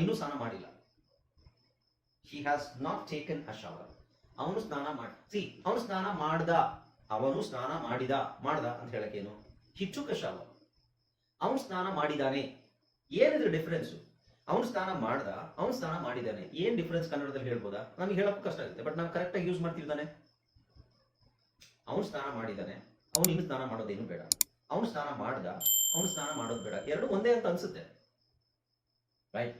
ಇನ್ನೂ ಸ್ನಾನ ಮಾಡಿಲ್ಲ. He has not taken a shower ಅವನು ಸ್ನಾನ ಮಾಡಿ ಸಿ ಅವನು ಸ್ನಾನ ಮಾಡ್ದ, ಅವನು ಸ್ನಾನ ಮಾಡಿದ, ಮಾಡ್ದ ಅಂತ ಹೇಳಕ್ಕೇನು ಹಿಚ್ಚು ಶವರ್ ಅವನು ಸ್ನಾನ ಮಾಡಿದಾನೆ. ಏನಿದ್ರು ಡಿಫರೆನ್ಸ್ ಅವನು ಸ್ನಾನ ಮಾಡ್ದ, ಅವನು ಸ್ನಾನ ಮಾಡಿದಾನೆ. ಏನ್ ಡಿಫರೆನ್ಸ್ ಕನ್ನಡದಲ್ಲಿ ಹೇಳ್ಬೋದಾ? ನಮ್ಗೆ ಹೇಳಕ್ಕೂ ಕಷ್ಟ ಆಗುತ್ತೆ ಬಟ್ ನಾವು ಕರೆಕ್ಟಾಗಿ ಯೂಸ್ ಮಾಡ್ತಿದ್ದಾನೆ ಅವನು ಸ್ನಾನ ಮಾಡಿದಾನೆ, ಅವನು ಇನ್ನು ಸ್ನಾನ ಮಾಡೋದೇನು ಬೇಡ. ಅವನು ಸ್ನಾನ ಮಾಡ್ದ, ಅವನು ಸ್ನಾನ ಮಾಡೋದು ಬೇಡ. ಎರಡು ಒಂದೇ ಅಂತ ಅನ್ಸುತ್ತೆ. Right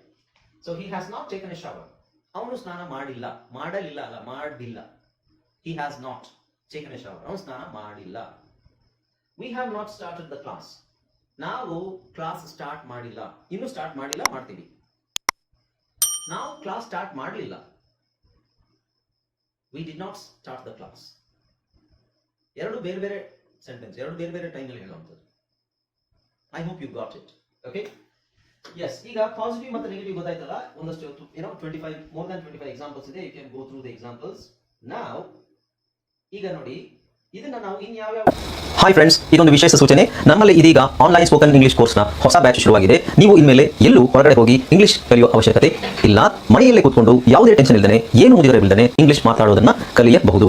so he has not taken a shower ಅವನು ಸ್ನಾನ ಮಾಡಿಲ್ಲ, ಮಾಡಲಿಲ್ಲ ಅಲ್ಲ ಮಾಡಿಲ್ಲ he has not taken a shower ಅವನು ಸ್ನಾನ ಮಾಡಿಲ್ಲ. We have not started the class ನಾವು ಕ್ಲಾಸ್ ಸ್ಟಾರ್ಟ್ ಮಾಡಿಲ್ಲ. ಇನ್ನು ಸ್ಟಾರ್ಟ್ ಮಾಡಿಲ್ಲ, ಮಾಡ್ತೀವಿ. ನಾವು ಕ್ಲಾಸ್ ಸ್ಟಾರ್ಟ್ ಮಾಡಲಿಲ್ಲ. We did not start the class ಎರಡು ಬೇರೆ ಬೇರೆ ಸೆಂಟೆನ್ಸ್ ಎರಡು ಬೇರೆ ಬೇರೆ ಟೈಮಲ್ಲಿ ಹೇಳುವಂಥದ್ದು. I hope you got it okay yes ಈಗ ಪಾಸಿಟಿವ್ ಮತ್ತು ನೆಗೆಟಿವ್ ಗೊತ್ತಾಯ್ತಲ್ಲ? ಒಂದಷ್ಟು ಏನೋ twenty five more than twenty five examples ಇದೆ. You can go through the examples ನಾವು ಈಗ ನೋಡಿ, ಇದನ್ನ ನಾವು ಇನ್ಯಾವ್ಯಾವ ಹಾಯ್ ಫ್ರೆಂಡ್ಸ್ ಇದೊಂದು ವಿಶೇಷ ಸೂಚನೆ. ನಮ್ಮಲ್ಲಿ ಇದೀಗ ಆನ್ಲೈನ್ ಸ್ಪೋಕನ್ ಇಂಗ್ಲಿಷ್ ಕೋರ್ಸ್ನ ಹೊಸ ಬ್ಯಾಚ್ ಶುರುವಾಗಿದೆ. ನೀವು ಇನ್ಮೇಲೆ ಎಲ್ಲೂ ಹೊರಗಡೆ ಹೋಗಿ ಇಂಗ್ಲಿಷ್ ಕಲಿಯುವ ಅವಶ್ಯಕತೆ ಇಲ್ಲ. ಮನೆಯಲ್ಲೇ ಕೂತ್ಕೊಂಡು ಯಾವುದೇ ಟೆನ್ಷನ್ ಇಲ್ಲದೆ ಏನು ಮುಗಿದಿರಬಿಲ್ಲದೆ ಇಂಗ್ಲಿಷ್ ಮಾತಾಡೋದನ್ನ ಕಲಿಯಬಹುದು.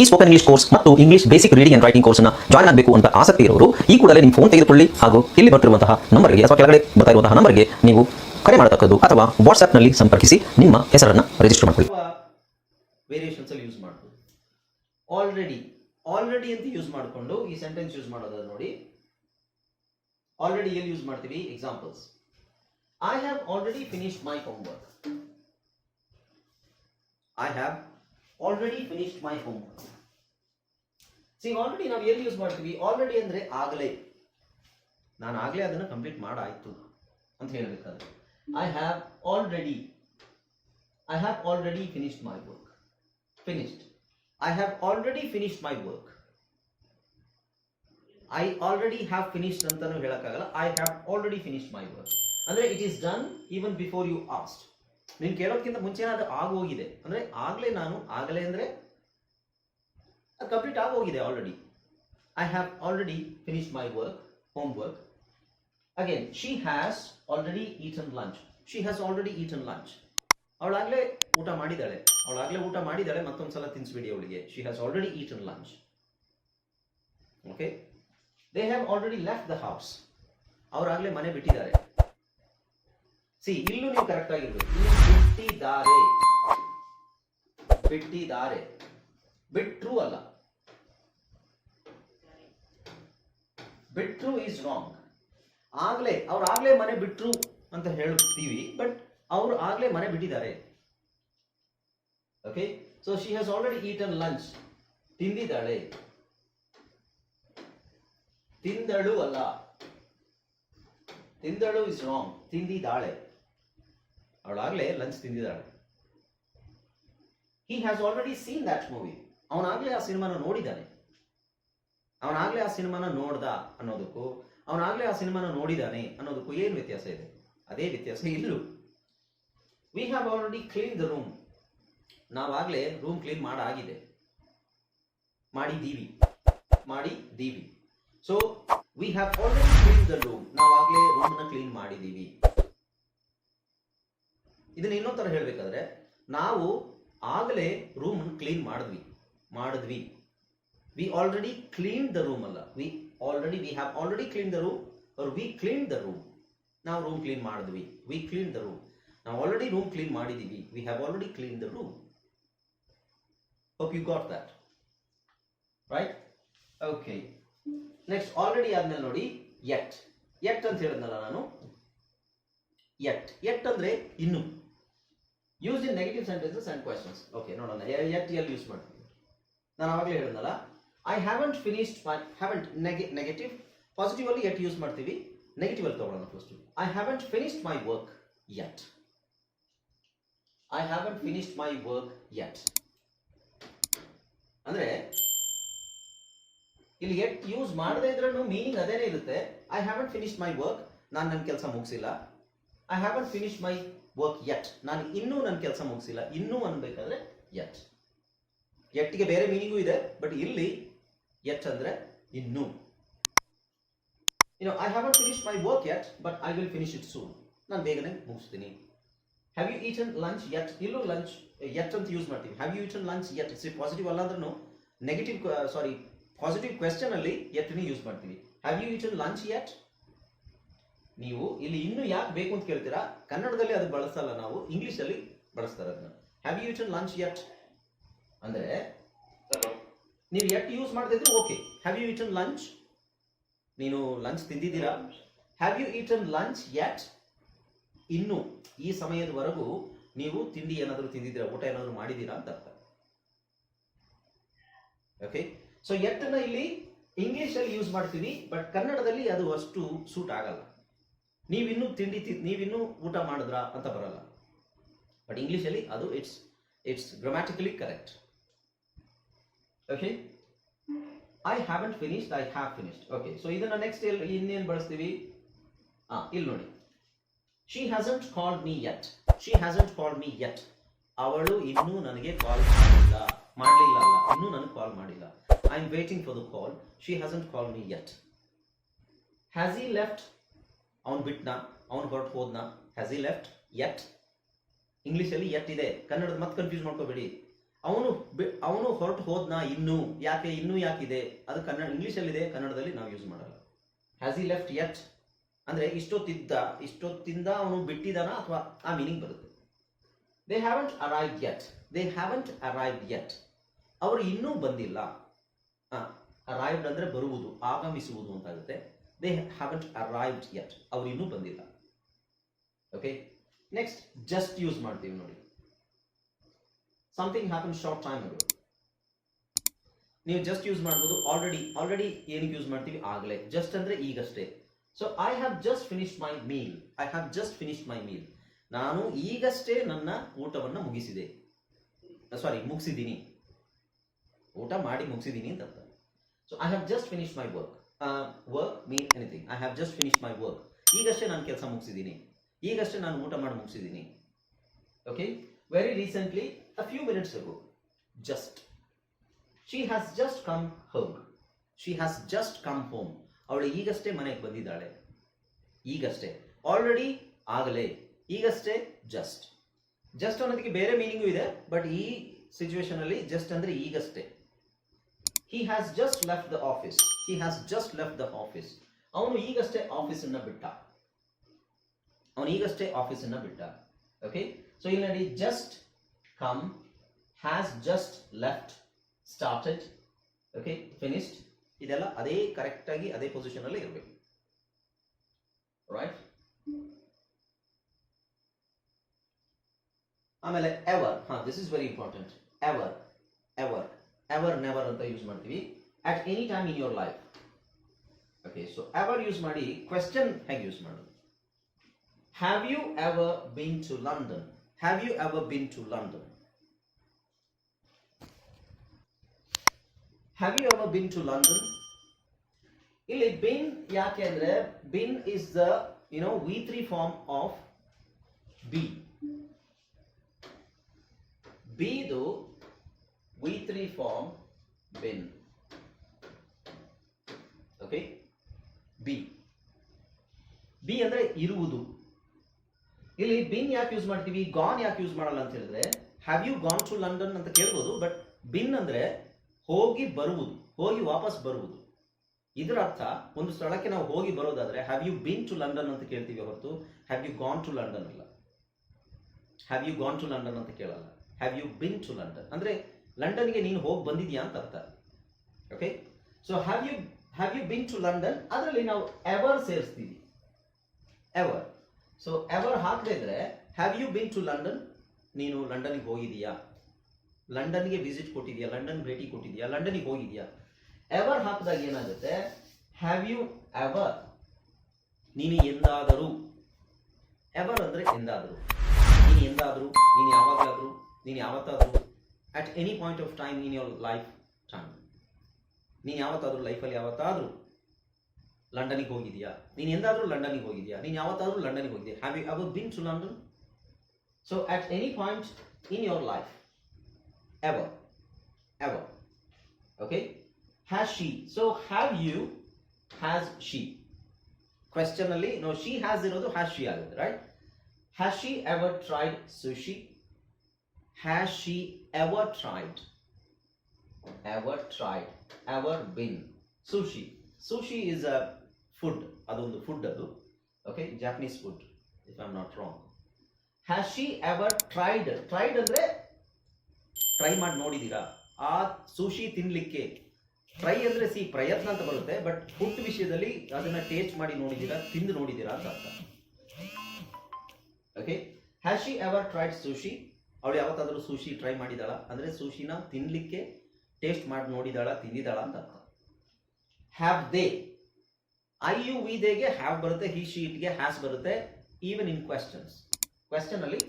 ಈ ಸ್ಪೋಕನ್ ಇಂಗ್ಲಿಷ್ ಕೋರ್ಸ್ ಮತ್ತು English basic reading and writing ಕೋರ್ಸ್ನ ಜಾಯಿನ್ ಆಗಬೇಕು ಅಂತ ಆಸಕ್ತಿ ಇರೋರು, ಈ ಕೂಡಲೇ ನಿಮ್ಮ ಫೋನ್ ತೆಗೆದುಕೊಳ್ಳಿ ಹಾಗೂ ಇಲ್ಲಿ ಬರ್ತಿರುವಂತಹ ನಂಬರ್ಗೆ ಅಥವಾ ಕೆಳಗಡೆ ಬರ್ತಾ ಇರುವಂತಹ ನಂಬರ್ಗೆ ನೀವು ಕರೆ ಮಾಡತಕ್ಕದ್ದು ಅಥವಾ ವಾಟ್ಸ್ಆ್ಯಪ್ನಲ್ಲಿ ಸಂಪರ್ಕಿಸಿ ನಿಮ್ಮ ಹೆಸರನ್ನು ರಿಜಿಸ್ಟರ್ ಮಾಡಿಕೊಳ್ಳಿ. ವೇರಿಯೇಷನ್ಸ್ ಅಲ್ಲಿ ಯೂಸ್ ಮಾಡ್ಬೋದು. ಆಲ್ರೆಡಿ ಆಲ್ರೆಡಿ ಅಂತ ಯೂಸ್ ಮಾಡಿಕೊಂಡು ಈ ಸೆಂಟೆನ್ಸ್ ಯೂಸ್ ಮಾಡೋದಾದ್ರೆ ನೋಡಿ. ಆಲ್ರೆಡಿ ಎಲ್ಲಿ ಯೂಸ್ ಮಾಡ್ತೀವಿ? Examples I have already finished my homework I have already finish my home see already ನಾವು ಎಲ್ಲಿ ಯೂಸ್ ಮಾಡ್ತೀವಿ? ಆಲ್ರೆಡಿ ಅಂದರೆ ಆಗಲೇ. ನಾನು ಆಗಲೇ ಅದನ್ನು ಕಂಪ್ಲೀಟ್ ಮಾಡಾಯಿತು ಅಂತ ಹೇಳಬೇಕಾದ್ರೆ. I have already I have already finished my work finished I have already finished my work I already have finished ಅಂತಲೂ ಹೇಳೋಕ್ಕಾಗಲ್ಲ. I have already finished my work ಅಂದರೆ it is done even before you asked ನೀನು ಕೇಳೋದಕ್ಕಿಂತ ಮುಂಚೆ ಅದು ಆಗೋಗಿದೆ? ಅಂದ್ರೆ ಆಗ್ಲೇ ನಾನು, ಆಗಲೇ ಅಂದ್ರೆ ಅದು ಕಂಪ್ಲೀಟ್ ಆಗೋಗಿದೆ already I have already finish my work home work again she has already eaten lunch she has already eaten lunch ಅವಳಾಗ್ಲೇ ಊಟ ಮಾಡಿದ್ದಾಳೆ. ಅವಳಾಗ್ಲೇ ಊಟ ಮಾಡಿದ್ದಾಳೆ, ಮತ್ತೊಂದ್ಸಲ ತಿನ್ಸ್ಬಿಡಿ ಅವಳಿಗೆ. She has already eaten lunch okay they have already left the house ಅವರಾಗ್ಲೇ ಮನೆ ಬಿಟ್ಟಿದ್ದಾರೆ. ಸಿ ಇಲ್ಲೂ ನೀವು ಕರೆಕ್ಟ್ ಆಗಿರ್ಬೇಕು. ಬಿಟ್ಟಿದ್ದಾರೆ. ಬಿಟ್ಟಿದ್ದಾರೆ. ಬಿಟ್ರು ಅಲ್ಲ. ಬಿಟ್ರು ಈಸ್ ರಾಂಗ್ ಆಗ್ಲೇ, ಅವ್ರು ಆಗ್ಲೇ ಮನೆ ಬಿಟ್ರು ಅಂತ ಹೇಳ್ತೀವಿ ಬಟ್ ಅವ್ರು ಆಗ್ಲೇ ಮನೆ ಬಿಟ್ಟಿದ್ದಾರೆ. Okay so she has already eaten lunch ತಿಂದಿದ್ದಾಳೆ. ತಿಂದಳು ಅಲ್ಲ. ತಿಂದಳು ಇಸ್ ರಾಂಗ್ ತಿಂದಿದ್ದಾಳೆ. ಅವಳಾಗ್ಲೇ lunch ತಿಂದಿದ್ದಾಳೆ. He has already seen that movie ಅವನಾಗಲೇ ಆ ಸಿನಿಮಾನ ನೋಡಿದ್ದಾನೆ. ಅವನಾಗಲೇ ಆ ಸಿನಿಮಾನ ನೋಡ್ದ ಅನ್ನೋದಕ್ಕೂ, ಅವನಾಗಲೇ ಆ ಸಿನಿಮಾನ ನೋಡಿದ್ದಾನೆ ಅನ್ನೋದಕ್ಕೂ ಏನು ವ್ಯತ್ಯಾಸ ಇದೆ? ಅದೇ ವ್ಯತ್ಯಾಸ ಇಲ್ಲೂ. We have already clean the room ನಾವಾಗಲೇ room clean ಮಾಡಾಗಿದೆ. ಮಾಡಿದ್ದೀವಿ. ಮಾಡಿದ್ದೀವಿ. So we have already clean the room ನಾವಾಗಲೇ ರೂಮ್ನ ಕ್ಲೀನ್ ಮಾಡಿದ್ದೀವಿ. ಇದನ್ನ ಇನ್ನೊಂದು ತರ ಹೇಳಬೇಕಾದ್ರೆ, ನಾವು ಆಗಲೇ ರೂಮ್ ಕ್ಲೀನ್ ಮಾಡಿದ್ವಿ. ಮಾಡಿದ್ವಿ. We already clean the room ಅಲ್ಲ. We already we have already clean the room ಅವ್ರು ವಿ ಕ್ಲೀನ್ ದ ರೂಮ್ ನಾವು ರೂಮ್ ಕ್ಲೀನ್ ಮಾಡಿದ್ವಿ. ವಿ ಕ್ಲೀನ್ ದ ರೂಮ್ ನಾವು ಆಲ್ರೆಡಿ ರೂಮ್ ಕ್ಲೀನ್ ಮಾಡಿದ್ದೀವಿ. We have already clean the room okay you got that right okay next already ಆದ್ಮೇಲೆ ನೋಡಿ ಎಟ್ ಎಟ್ ಅಂತ ಹೇಳಿದ್ನಲ್ಲ ನಾನು. ಎಟ್ ಎಟ್ ಅಂದ್ರೆ ಇನ್ನು. Use in negative sentences and questions okay ನೋಡೋಣ ಎಟ್ ಎಲ್ ಯೂಸ್ ಮಾಡ್ತೀನಿ. ನಾನು ಆವಾಗಲೇ ಹೇಳಿದ್ನಲ್ಲ I haven't finished my haven't negative positive ಅಲ್ಲಿ ಎಟ್ ಯೂಸ್ ಮಾಡ್ತೀವಿ. ನೆಗೆಟಿವ್ ಅಲ್ಲಿ ತಗೊಳ್ಳೋಣ first I haven't finished my work yet I haven't finished my work yet ಅಂದ್ರೆ, ಇಲ್ಲಿ ಎಟ್ ಯೂಸ್ ಮಾಡದೇ ಇದ್ರೂ ಮೀನಿಂಗ್ ಅದೇನೇ ಇರುತ್ತೆ? I haven't finished my work ನಾನು ನನ್ನ ಕೆಲಸ ಮುಗಿಸಿಲ್ಲ. I haven't finish my work yet ನಾನು ಇನ್ನೂ ನನ್ನ ಕೆಲಸ ಮುಗಿಸಿಲ್ಲ. ಇನ್ನೂ ಅನ್ಬೇಕಾದ್ರೆ ಯಟ್ ಯಟ್ಗೆ ಬೇರೆ ಮೀನಿಂಗು ಇದೆ ಬಟ್ ಇಲ್ಲಿ ಯಟ್ ಅಂದ್ರೆ ಇನ್ನೂ. You I I finish my work yet but I will finish it soon. ನಾನು ಬೇಗನೆ ಮುಗಿಸ್ತೀನಿ. Have you eaten lunch yet ಇಲ್ಲೂ ಲಂಚ್ ಯಟ್ ಅಂತ ಯೂಸ್ ಮಾಡ್ತೀವಿ have you eaten lunch yet it's positive ಅಲ್ಲ ಅಂದ್ರೂ ನೆಗೆಟಿವ್ ಸಾರಿ ಪಾಸಿಟಿವ್ ಕ್ವೆಶನ್ ಅಲ್ಲಿ ಯಟ್ನೇ ಯೂಸ್ ಮಾಡ್ತೀವಿ have you eaten lunch yet ನೀವು ಇಲ್ಲಿ ಇನ್ನು ಯಾಕೆ ಬೇಕು ಅಂತ ಕೇಳ್ತೀರಾ? ಕನ್ನಡದಲ್ಲಿ ಅದು ಬಳಸಲ್ಲ ನಾವು ಇಂಗ್ಲಿಷ್ ಅಲ್ಲಿ ಬಳಸ್ತಾರೆ ಅದನ್ನ. Have you eaten lunch yet ಅಂದ್ರೆ ನೀವು ಯಟ್ ಯೂಸ್ ಮಾಡ್ತಿದ್ರೆ okay have you eaten lunch ನೀನು lunch ತಿಂದಿದ್ದೀರಾ? Have you eaten lunch yet ಇನ್ನು ಈ ಸಮಯದವರೆಗೂ ನೀವು ತಿಂಡಿ ಏನಾದರೂ ತಿಂದಿದ್ದೀರಾ ಊಟ ಏನಾದರೂ ಮಾಡಿದ್ದೀರಾ ಅಂತ ಅರ್ಥ. ಓಕೆ ಸೊ ಎಟ್ಟನ್ನ ಇಲ್ಲಿ ಇಂಗ್ಲಿಷ್ ಅಲ್ಲಿ ಯೂಸ್ ಮಾಡ್ತೀವಿ ಬಟ್ ಕನ್ನಡದಲ್ಲಿ ಅದು ಅಷ್ಟು ಸೂಟ್ ಆಗಲ್ಲ. ನೀವಿನ್ನೂ ತಿಂಡಿ ನೀವಿನ್ನೂ ಊಟ ಮಾಡಿದ್ರಾ ಅಂತ ಬರಲ್ಲ. ಬಟ್ ಇಂಗ್ಲೀಷಲ್ಲಿ ಅದು it's it's grammatically correct okay I haven't finished I have finished okay so ಇದನ್ನ ನೆಕ್ಸ್ಟ್ ಎಲ್ಲಿ ಇನ್ನೇನು ಬಳಸ್ತೀವಿ? ಹಾ ಇಲ್ಲಿ ನೋಡಿ. She hasn't called me yet she hasn't called me yet ಅವಳು ಇನ್ನೂ ನನಗೆ ಕಾಲ್ ಮಾಡಿಲ್ಲ. ಮಾಡಲಿಲ್ಲ ಅಲ್ಲ. ಇನ್ನೂ ನನಗೆ ಕಾಲ್ ಮಾಡಿಲ್ಲ. I am waiting for the call she hasn't call me yet has he left ಅವ್ನು ಬಿಟ್ನ, ಅವ್ನು ಹೊರಟು ಹೋದ್ನ ಹ್ಯಾಸ್ ಇ ಲೆಫ್ಟ್ ಎಟ್ ಇಂಗ್ಲೀಷಲ್ಲಿ ಯಟ್ ಇದೆ. ಕನ್ನಡದ ಮತ್ತೆ ಕನ್ಫ್ಯೂಸ್ ಮಾಡ್ಕೋಬೇಡಿ. ಅವನು ಅವನು ಹೊರಟು ಹೋದ್ನ ಇನ್ನೂ, ಯಾಕೆ ಇನ್ನೂ ಯಾಕಿದೆ? ಅದು ಕನ್ನಡ, ಇಂಗ್ಲೀಷಲ್ಲಿದೆ, ಕನ್ನಡದಲ್ಲಿ ನಾವು ಯೂಸ್ ಮಾಡಲ್ಲ. ಹ್ಯಾಸ್ ಇ ಲೆಫ್ಟ್ ಯಟ್ ಅಂದ್ರೆ ಇಷ್ಟೊತ್ತಿದ್ದ, ಇಷ್ಟೊತ್ತಿಂದ ಅವನು ಬಿಟ್ಟಿದಾನ ಅಥವಾ ಆ ಮೀನಿಂಗ್ ಬರುತ್ತೆ? They haven't arrive yet they haven't arrive yet ಅವರು ಇನ್ನೂ ಬಂದಿಲ್ಲ. ಅರೈವ್ಡ್ ಅಂದ್ರೆ ಬರುವುದು, ಆಗಮಿಸುವುದು ಅಂತ ಆಗುತ್ತೆ ದೇ ಹ್ಯಾವಂಟ್ ಅರೈವ್ಡ್ ಯಟ್ ಅವ್ರು ಇನ್ನೂ ಬಂದಿಲ್ಲ. ಓಕೆ ನೆಕ್ಸ್ಟ್ ಜಸ್ಟ್ ಯೂಸ್ ಮಾಡ್ತೀವಿ ನೋಡಿ. ಸಮಥಿಂಗ್ ಹ್ಯಾಪನ್ ಶಾರ್ಟ್ ಟೈಮ್ ಅದು ನೀವು ಜಸ್ಟ್ ಯೂಸ್ ಮಾಡ್ಬೋದು. ಆಲ್ರೆಡಿ ಆಲ್ರೆಡಿ ಏನಕ್ಕೆ ಯೂಸ್ ಮಾಡ್ತೀವಿ? ಆಗಲೇ. ಜಸ್ಟ್ ಅಂದರೆ ಈಗಷ್ಟೇ. So I have just finish my meal I have just finish my meal ನಾನು ಈಗಷ್ಟೇ ನನ್ನ ಊಟವನ್ನು ಮುಗಿಸಿದೆ. ಸಾರಿ ಮುಗಿಸಿದ್ದೀನಿ. ಊಟ ಮಾಡಿ ಮುಗಿಸಿದ್ದೀನಿ ಅಂತ so I have just finish my work work mean anything I have just finish my work ಈಗಷ್ಟೇ ನಾನು ಕೆಲಸ ಮುಗಿಸಿದ್ದೀನಿ. ಈಗಷ್ಟೇ ನಾನು ಊಟ ಮಾಡಿ ಮುಗಿಸಿದ್ದೀನಿ. Okay very recently a few minutes ago just she has just come home she has just come home ಅವಳು ಈಗಷ್ಟೇ ಮನೆಗೆ ಬಂದಿದ್ದಾಳೆ. ಈಗಷ್ಟೇ. ಆಲ್ರೆಡಿ ಆಗಲೇ. ಈಗಷ್ಟೇ ಜಸ್ಟ್ ಜಸ್ಟ್ ಅನ್ನೋದಕ್ಕೆ ಬೇರೆ ಮೀನಿಂಗು ಇದೆ ಬಟ್ ಈ ಸಿಚುವೇಶನಲ್ಲಿ ಜಸ್ಟ್ ಅಂದರೆ ಈಗಷ್ಟೇ. He has just left the office he has just left the office ಅವನು ಈಗಷ್ಟೇ ಆಫೀಸನ್ನ ಬಿಟ್ಟ. ಅವನು ಈಗಷ್ಟೇ ಆಫೀಸನ್ನ ಬಿಟ್ಟ. ಓಕೆ ಸೊ ಇಲ್ಲಿ ನೋಡಿ just come has just left started okay finished ಇದೆಲ್ಲ ಅದೇ ಕರೆಕ್ಟ್ ಆಗಿ, ಅದೇ ಪೊಸಿಷನ್ ಅಲ್ಲಿ ಇರಬೇಕು. ರೈಟ್ ಆಮೇಲೆ ಎವರ್ ಹಾ this is very important ever ever ever never ಅಂತ ಯೂಸ್ ಮಾಡ್ತೀವಿ. At any time in your life okay so ever use ಮಾಡಿ ಕ್ವೆಶ್ಚನ್ ಹೇಗೆ ಯೂಸ್ ಮಾಡೋದು? Have you ever been to London have you ever been to London have you ever been to London ಇಲ್ಲಿ been ಯಾಕೆ ಅಂದ್ರೆ been is the you know V three form of be ಬಿದು V three form been okay be be ಅಂದ್ರೆ ಇರುವುದು. ಇಲ್ಲಿ been ಯಾಕೆ use ಮಾಡ್ತೀವಿ? Gone ಯಾಕೆ use ಮಾಡಲ್ಲ ಅಂತ ಹೇಳಿದ್ರೆ have you gone to London ಅಂತ ಕೇಳ್ಬೋದು ಬಟ್ ಬಿನ್ ಅಂದ್ರೆ ಹೋಗಿ ಬರುವುದು, ಹೋಗಿ ವಾಪಸ್ ಬರುವುದು. ಇದರ ಅರ್ಥ, ಒಂದು ಸ್ಥಳಕ್ಕೆ ನಾವು ಹೋಗಿ ಬರೋದಾದ್ರೆ have you been to London ಅಂತ ಕೇಳ್ತೀವಿ ಹೊರತು have you gone to London ಅಲ್ಲ. Have you gone to London ಅಂತ ಕೇಳಲ್ಲ. Have you been to London ಅಂದ್ರೆ ಲಂಡನ್ಗೆ ನೀನು ಹೋಗಿ ಬಂದಿದ್ಯಾ ಅಂತ ಅರ್ಥ. Okay so have you have you been to London ಅದರಲ್ಲಿ ನಾವು ಎವರ್ ಸೇರಿಸ್ತೀವಿ. ಎವರ್ ಸೊ ಎವರ್ ಹಾಕದೇ ಇದ್ರೆ have you been to London ನೀನು ಲಂಡನ್ಗೆ ಹೋಗಿದೀಯಾ? ಲಂಡನ್ಗೆ ವಿಸಿಟ್ ಕೊಟ್ಟಿದ್ಯಾ? ಲಂಡನ್ ಭೇಟಿ ಕೊಟ್ಟಿದ್ಯಾ? ಲಂಡನ್ಗೆ ಹೋಗಿದ್ಯಾ? ಎವರ್ ಹಾಕಿದಾಗ ಏನಾಗುತ್ತೆ? ಹ್ಯಾವ್ ಯು ಎವರ್ ನೀನು ಎಂದಾದರೂ. ಎವರ್ ಅಂದ್ರೆ ಎಂದಾದರೂ. ನೀನು ಎಂದಾದರೂ? ನೀನು ಯಾವಾಗಲಾದರೂ? ನೀನು ಯಾವತ್ತಾದರೂ? At any point of time in your life time ನೀನು ಯಾವತ್ತಾದರೂ ಲೈಫಲ್ಲಿ ಯಾವತ್ತಾದರೂ ಲಂಡನಿಗೆ ಹೋಗಿದೆಯಾ? ನೀನು ಎಂದಾದರೂ ಲಂಡನಿಗೆ ಹೋಗಿದೆಯಾ? ನೀನು ಯಾವತ್ತಾದರೂ ಲಂಡನಿಗೆ ಹೋಗಿದೆಯಾ? Have you ever been to London so at any point in your life ever ever okay has she so have you has she question ಅಲ್ಲಿ ನೋ ಶಿ ಹ್ಯಾಸ್ ಇರೋದು ಹ್ಯಾಸ್ ಶಿ ಆಗುತ್ತೆ right has she ever tried sushi has she ever tried? Ever tried, ever been. Sushi. Sushi is a food. ಅದೊಂದು food ಅದು okay Japanese food if am not wrong has she ever tried tried ಅಂದ್ರೆ try ಮಾಡಿ ನೋಡಿದ್ದೀರಾ ಆ ಸುಶಿ ತಿನ್ನಲಿಕ್ಕೆ try ಅಂದ್ರೆ ಸಿ ಪ್ರಯತ್ನ ಅಂತ ಬರುತ್ತೆ ಬಟ್ ಫುಡ್ ವಿಷಯದಲ್ಲಿ ಅದನ್ನ ಟೇಸ್ಟ್ ಮಾಡಿ ನೋಡಿದೀರಾ ತಿಂದು ನೋಡಿದೀರಾ ಅಂತ ಅರ್ಥ. Okay has ever tried sushi ಅವಳು ಯಾವತ್ತಾದರೂ ಸೂಶಿ ಟ್ರೈ ಮಾಡಿದಾಳ? ಅಂದ್ರೆ ಸುಶಿನ ತಿನ್ನಲಿಕ್ಕೆ ಟೇಸ್ಟ್ ಮಾಡಿ ನೋಡಿದಾಳ ತಿಂದಿದಾಳ ಅಂತ ಅರ್ಥ. Have they I you we ದೇಗೆ have ಬರುತ್ತೆ ಹಿ ಶಿ ಇಟ್ಗೆ ಹ್ಯಾಸ್ ಬರುತ್ತೆ ಈವನ್ ಇನ್ ಕ್ವೆಶನ್ಸ್ ಕ್ವೆಶನ್ ಅಲ್ಲಿ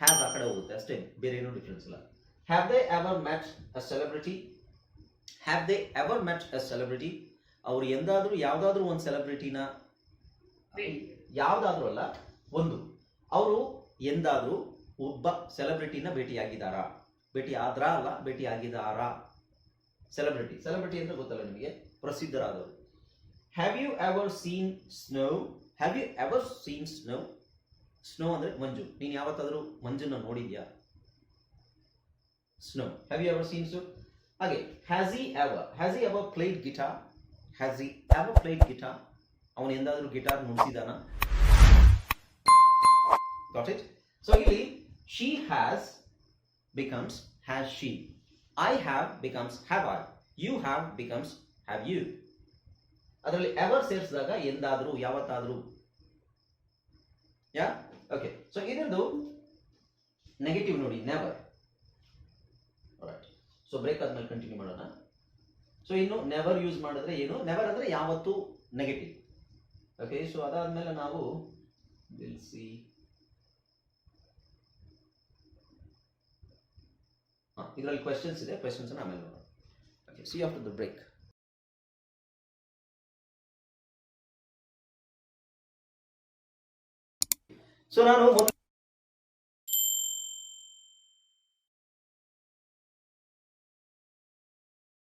ಹ್ಯಾವ್ ಆ ಕಡೆ ಹೋಗುತ್ತೆ ಅಷ್ಟೇ ಬೇರೆ ಏನೂ ಡಿಫ್ರೆನ್ಸ್ ಇಲ್ಲ. Have they ever match a celebrity have they ever match a celebrity ಅವ್ರು ಎಂದಾದರೂ ಯಾವುದಾದ್ರೂ ಒಂದು ಸೆಲೆಬ್ರಿಟಿನ ಯಾವುದಾದ್ರೂ ಅಲ್ಲ ಒಂದು. ಅವರು ಎಂದಾದ್ರೂ ಒಬ್ಬ ಸೆಲೆಬ್ರಿಟಿನ ಭೇಟಿಯಾಗಿದ್ದಾರಾ. ಭೇಟಿ ಆದ್ರಾ ಅಲ್ಲ ಭೇಟಿ ಆಗಿದಾರಾ ಸೆಲೆಬ್ರಿಟಿ ಸೆಲೆಬ್ರಿಟಿ ಅಂದ್ರೆ ಗೊತ್ತಲ್ಲ ನಿಮಗೆ? ಪ್ರಸಿದ್ಧರಾದವರು. Have you ever seen snow have you ever seen snow snow ಅಂದ್ರೆ ಮಂಜು. ನೀನು ಯಾವತ್ತಾದರೂ ಮಂಜನ್ನ ನೋಡಿದ್ಯಾ? Snow have you ever seen snow ಹಾಗೆ has he ever has he ever played guitar has he ever played guitar ಅವನು ಎಂದಾದರೂ ಗಿಟಾರ್ ನುಡಿಸಿದಾನ ಗಾಟ್ ಇಟ್ ಸೊ ಇಲ್ಲಿ she has becomes has she. I have becomes have I. You have becomes have you. ಅದರಲ್ಲಿ ever ಸೇರಿಸಿದಾಗ ಎಂದಾದರೂ, ಯಾವತ್ತಾದರೂ. Yeah okay so ಇದರದು negative ನೋಡಿ ನೆವರ್ ಸೊ ಬ್ರೇಕ್ ಆದ್ಮೇಲೆ ಕಂಟಿನ್ಯೂ ಮಾಡೋಣ. ಸೊ ಇನ್ನು ನೆವರ್ ಯೂಸ್ ಮಾಡಿದ್ರೆ ಏನು? ನೆವರ್ ಅಂದರೆ ಯಾವತ್ತೂ ನೆಗೆಟಿವ್ ಓಕೆ ಸೊ ಅದಾದಮೇಲೆ ನಾವು ವಿಲ್ ಸಿ ಇದರಲ್ಲಿ ಕ್ವೆಶನ್ಸ್ ಇದೆ ಕ್ವೆಶನ್ಸ್ ಆಮೇಲೆ ನೋಡೋಣ okay see after the break so ನಾನು ಮೊದಲು